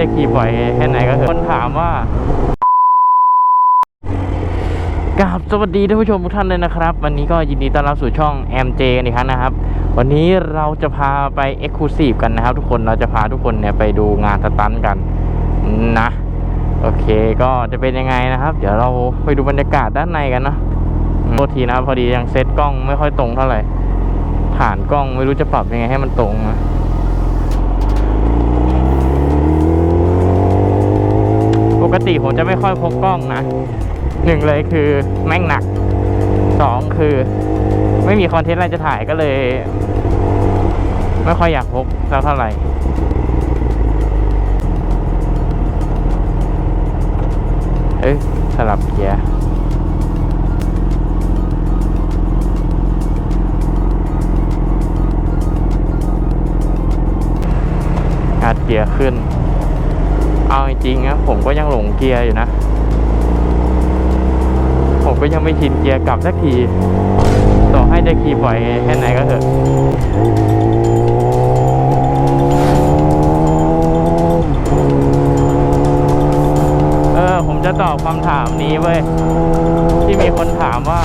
จะขี่บ่อยแค่ไหนก็เถอะคนถามว่ากราบสวัสดีท่านผู้ชมทุกท่านเลยนะครับ วันนี้ก็ยินดีต้อนรับสู่ช่อง MJ กันอีกครั้งนะครับ วันนี้เราจะพาไป Exclusive กันนะครับ ทุกคนเราจะพาทุกคนเนี่ยไปดูงานสตันกันนะ โอเคก็จะเป็นยังไงนะครับ เดี๋ยวเราไปดูบรรยากาศด้านในกันนะโทษทีนะครับพอดียังเซตกล้องไม่ค่อยตรงเท่าไหร่ฐานกล้องไม่รู้จะปรับยังไงให้มันตรงนะ กติผมจะไม่ค่อยพกกล้องนะหนึ่งเลยคือแม่งหนักสองคือ ไม่มีคอนเทนต์อะไรจะถ่ายก็เลย ไม่ค่อยอยากพกสักเท่าไหร่เอ้ยสลับเกียร์อัดเกียร์ขึ้น เอาจริงๆนะผมก็ยังหลงเกียร์อยู่นะ ผมก็ยังไม่ชินเกียร์กลับสักที ต่อให้จะขี่บ่อยแค่ไหนก็เถอะเออผมจะตอบคำถามนี้เว้ย ที่มีคนถามว่า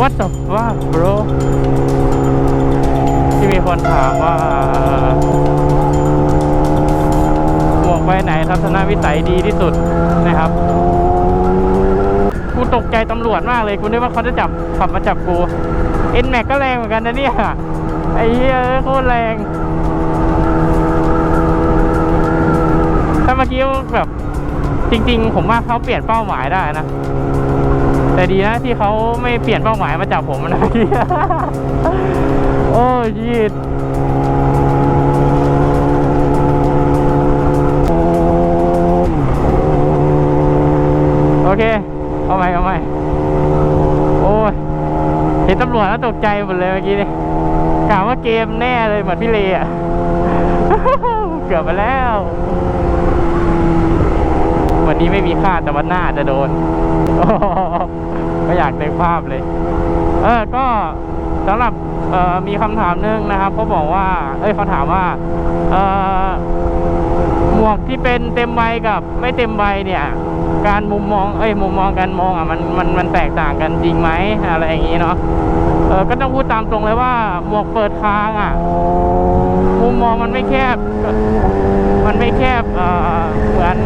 What the fuck bro ที่มีคนถามว่า หมวกใบไหนทัศนวิสัยดีที่สุดนะครับ กูตกใจตำรวจมากเลยกูนึกว่าเขาจะจับขับมาจับกูเอ็นแม็กก็แรงเหมือนกันนะเนี่ยไอ้เหี้ยเอ้ยโคตรแรง ถ้าเมื่อกี้แบบจริง ๆ ผมว่าเขาเปลี่ยนเป้าหมายได้นะ แต่ดีนะที่เขาไม่เปลี่ยนเป้าหมายมาจับผมนะเมื่อกี้โอ้ยีด เห็นตำรวจแล้วตกใจหมดเลยเมื่อกี้เนี่ยกล่าวว่าเกมแน่เลยเหมือนพี่เลอะเกือบไปแล้ว วันนี้ไม่มีค่าแต่วันหน้าจะโดนไม่อยากในภาพเลย เออก็สำหรับมีคำถามหนึงนะครับเขาบอกว่า เอ้ยเขาถามว่าหมวกที่เป็นเต็มใบกับไม่เต็มใบเนี่ย การมุมมองเอ้ยมุมมองการมองอะมันมันมันแตกต่างกันจริงไหมอะไรอย่างนี้เนาะเออก็ต้องพูดตามตรงเลยว่าหมวกเปิดทางอะมุมมองมันไม่แคบ มันไม่แคบเอ่อเหมือน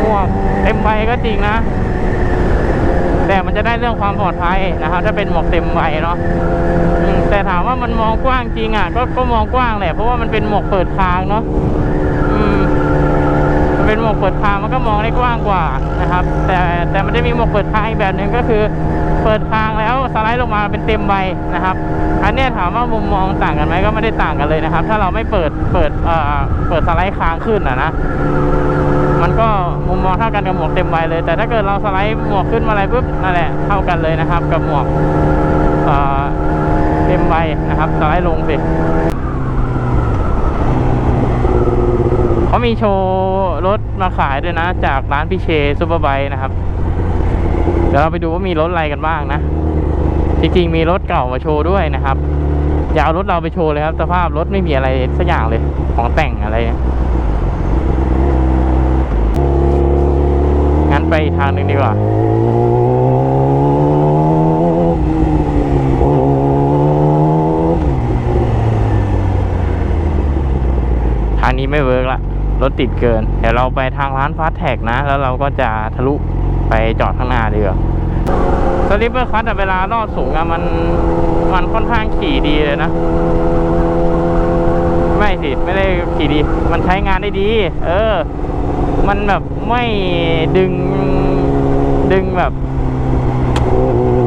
หมวกเต็มใบก็จริงนะ แต่มันจะได้เรื่องความปลอดภัยนะครับ ถ้าเป็นหมวกเต็มใบเนาะแต่ถามว่ามันมองกว้างจริงอะก็ก็มองกว้างแหละเพราะว่ามันเป็นหมวกเปิดทางเนาะ เป็นหมวกเปิดทางมันก็มองได้กว้างกว่านะครับ แต่แต่มันจะมีหมวกเปิดทางอีกแบบหนึ่งก็คือ เปิดทางแล้วสไลด์ลงมาเป็นเต็มใบนะครับ อันเนี้ยถามว่ามุมมองต่างกันไหมก็ไม่ได้ต่างกันเลยนะครับ ถ้าเราไม่เปิดเปิดเอ่อเปิดสไลด์ค้างขึ้นอะนะมันก็มุมมองเท่ากันกับหมวกเต็มใบเลย แต่ถ้าเกิดเราสไลด์หมวกขึ้นมาอะไรปุ๊บนั่นแหละเท่ากันเลยนะครับ กับหมวกเอ่อเต็มใบนะครับสไลด์ลงสิ เขามีโชว์รถมาขายด้วยนะ จากร้านพี่เชซูเปอร์ไบค์นะครับ เดี๋ยวเราไปดูว่ามีรถอะไรกันบ้างนะ จริงๆ มีรถเก่ามาโชว์ด้วยนะครับ อย่าเอารถเราไปโชว์เลยครับ สภาพรถไม่มีอะไรสักอย่างเลย ของแต่งอะไร งั้นไปทางนึงดีกว่าทางนี้ไม่เวิร์กละ รถติดเกิน เดี๋ยวเราไปทางร้านฟาสแท็กนะ แล้วเราก็จะทะลุไปจอดข้างหน้าดีกว่าสลิปเปอร์คัทเวลาลอดสูงอะมันมันค่อนข้างขี่ดีเลยนะ ไม่สิไม่ได้ขี่ดี มันใช้งานได้ดี เออ มันแบบไม่ดึงดึงแบบ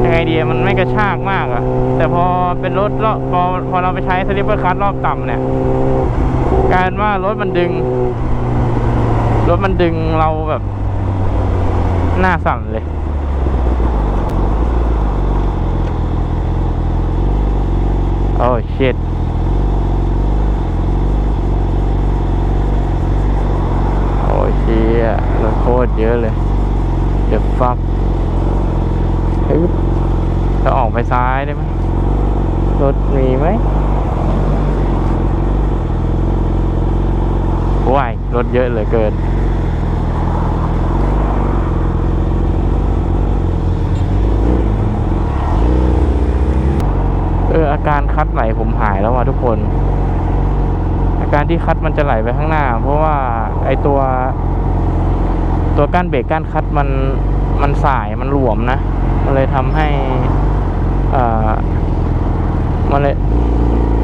ยังไงดีอะมันไม่กระชากมากอะแต่พอเป็นรถรอบพอพอเราไปใช้สลิปเปอร์คัทรอบต่ำเนี่ย การว่ารถมันดึง รถมันดึงเราแบบ หน้าสั่นเลย โอ้เชิตโอ้เชี่ยรถโคตรเยอะเลย เดี๋ยวฟักเฮ้ยจะออกไปซ้ายได้ไหมรถมีไหม รถเยอะเหลือเกิน เออ อาการคัดไหลผมหายแล้วว่ะทุกคน อาการที่คัดมันจะไหลไปข้างหน้า เพราะว่าไอตัว ตัวก้านเบรกก้านคัดมันมันสายมันหลวมนะมันเลยทำให้อ่อมันเลย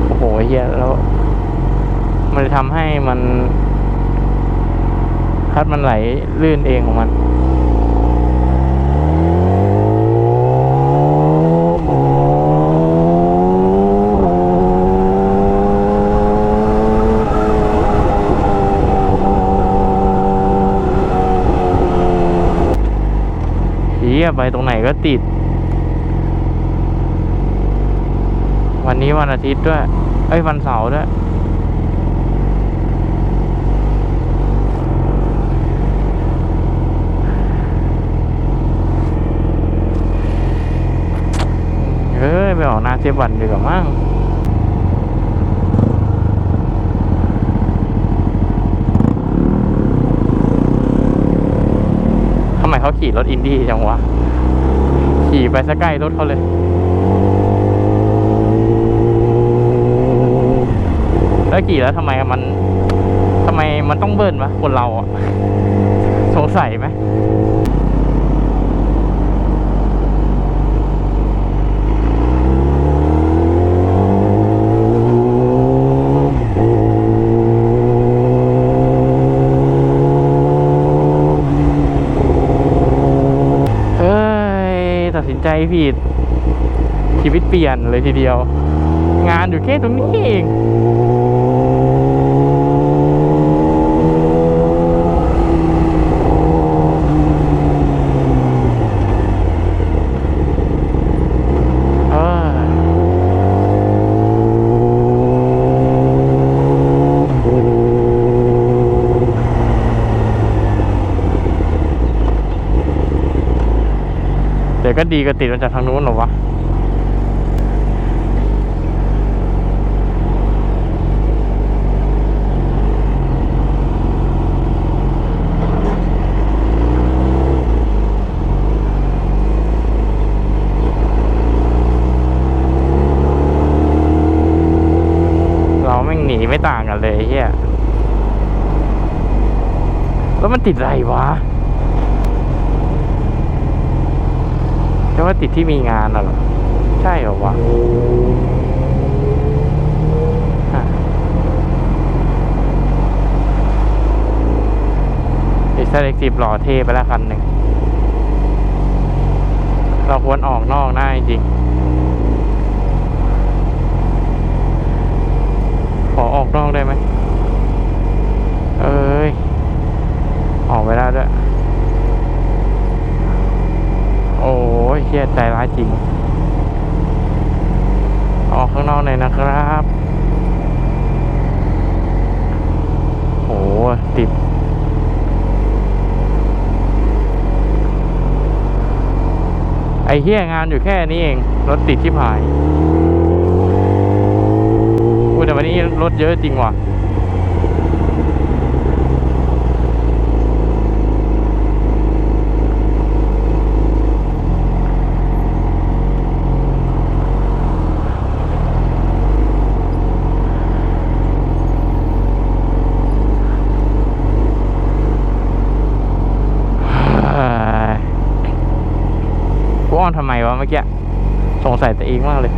โอ้โหเฮียแล้ว มันเลยทำให้มัน คัดมันไหลลื่นเองของมันเฮียไปตรงไหนก็ติด วันนี้วันอาทิตย์ด้วย เอ้ย วันเสาร์ด้วย เฮ้ยไปออกหน้าเซฟวันดีกว่ามั้งทำไมเขาขี่รถอินดี้จังวะ ขี่ไปสักใกล้รถเขาเลย แล้วขี่แล้วทำไมมันทำไมมันต้องเบิ้ลวะคนเราอะสงสัยไหมเฮ้ย ตัดสิน ใจผิดชีวิตเปลี่ยนเลยทีเดียว งานอยู่แค่ตรงนี้เอง ก็ดีก็ติดมาจากทางนู้นหรอวะเราแม่หนีไม่ต่างกันเลยเฮียแล้วมันติดอะไรวะ จะว่าติดที่มีงานน่ะเหรอ ใช่เหรอวะอ้เซเล็กซีฟหล่อเทไปแล้วคันหนึ่ง เราควรออกนอกหน้าจริง ขอออกนอกได้ไหม เอ้ย ออกไปได้ด้วย โอ้ยเฮียใจร้ายจริง ออกข้างนอกหน่อยนะครับโอ้ติด ไอ้เฮี้ยงานอยู่แค่นี้เอง รถติดที่ผายอุ้ยแต่วันนี้รถเยอะจริงว่ะ อ้อนทำไมวะเมื่อกี้สงสัยตัวเองมากเลย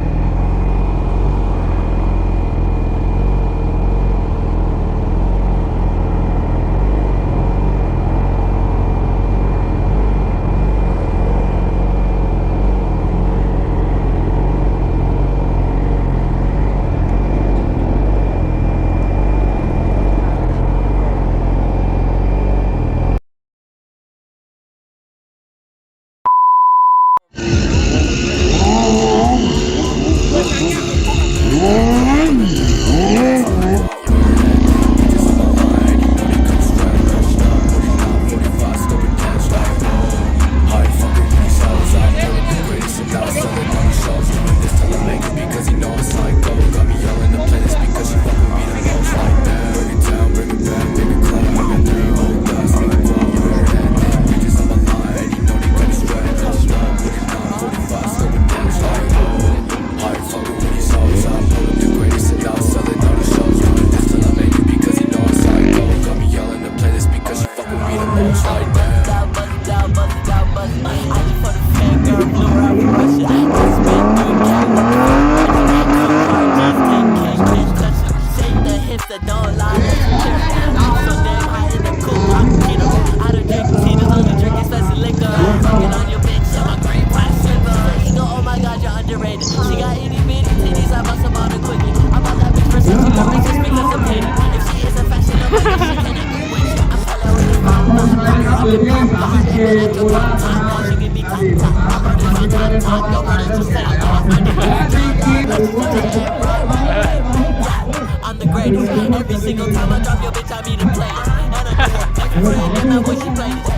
I'm the greatest. Every single time I drop your bitch, I mean a play. And I do it. Every single time I wish she played it.